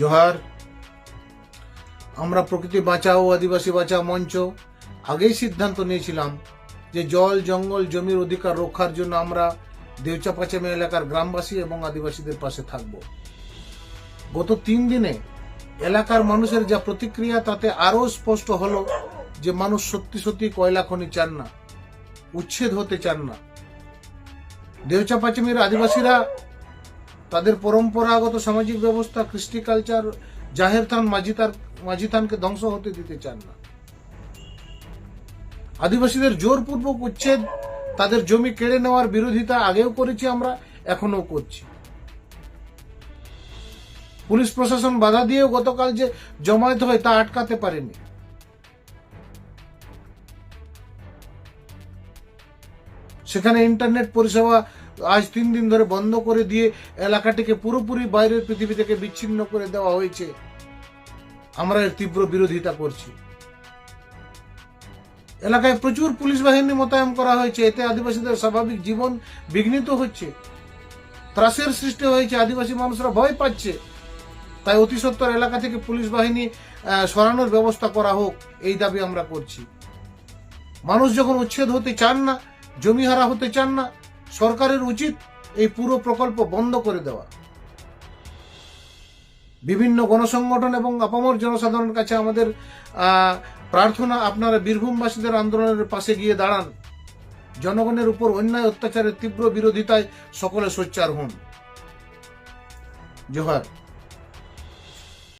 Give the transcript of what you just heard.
জোহার, আমরা প্রকৃতি বাঁচাও, আদিবাসী বাঁচাও, মঞ্চ। আগেই সিদ্ধান্ত নিয়েছিলাম যে জল, জঙ্গল, জমির অধিকার রক্ষার জন্য আমরা দেউচাপাচামে এলাকার গ্রামবাসী এবং আদিবাসীদের পাশে থাকব। গত তিন দিনে এলাকার মানুষের যা প্রতিক্রিয়া, তাতে আরও স্পষ্ট হলো যে মানুষ সত্যি সত্যি কয়লা খনি চান না, উচ্ছেদ হতে চান না। দেউচাপাচামির আদিবাসীরা তাদের পরম্পরাগত সামাজিক ব্যবস্থা, কৃষ্টি কালচার জাহের থান মাঝি তার মাঝি থানকে ধ্বংস হতে দিতে চান না। আদিবাসীদের জোরপূর্বক উচ্ছেদ, তাদের জমি কেড়ে নেওয়ার বিরোধিতা আগেও করেছি আমরা এখনও করছি। পুলিশ প্রশাসন বাধা দিয়েও গতকাল যে জমায়েত হয় তা আটকাতে পারেনি। সেখানে ইন্টারনেট পরিষেবা আজ তিন দিন ধরে বন্ধ করে দিয়ে এলাকাটিকে পুরোপুরি বাইরের পৃথিবী থেকে বিচ্ছিন্ন করে দেওয়া হয়েছে। আমরা এর তীব্র বিরোধিতা করছি। এলাকায় প্রচুর পুলিশ বাহিনী মোতায়েন করা হয়েছে। এতে আদিবাসীদের স্বাভাবিক জীবন বিঘ্নিত হচ্ছে। ত্রাসের সৃষ্টি হয়েছে। আদিবাসী মানুষরা ভয় পাচ্ছে। তাই অতি সত্বর এলাকা থেকে পুলিশ বাহিনী সরানোর ব্যবস্থা করা হোক, এই দাবি আমরা করছি। মানুষ যখন উচ্ছেদ হতে চান না জমি হারা হতে চান না সরকারের উচিত এই পুরো প্রকল্প বন্ধ করে দেওয়া। বিভিন্ন গণসংগঠন এবং আপামর জনসাধারণের কাছে আমাদের প্রার্থনা আপনারা বীরভূমবাসীদের আন্দোলনের পাশে গিয়ে দাঁড়ান। জনগণের উপর অন্যায় অত্যাচারের তীব্র বিরোধিতায় সকলে সোচ্চার হন। জোহার।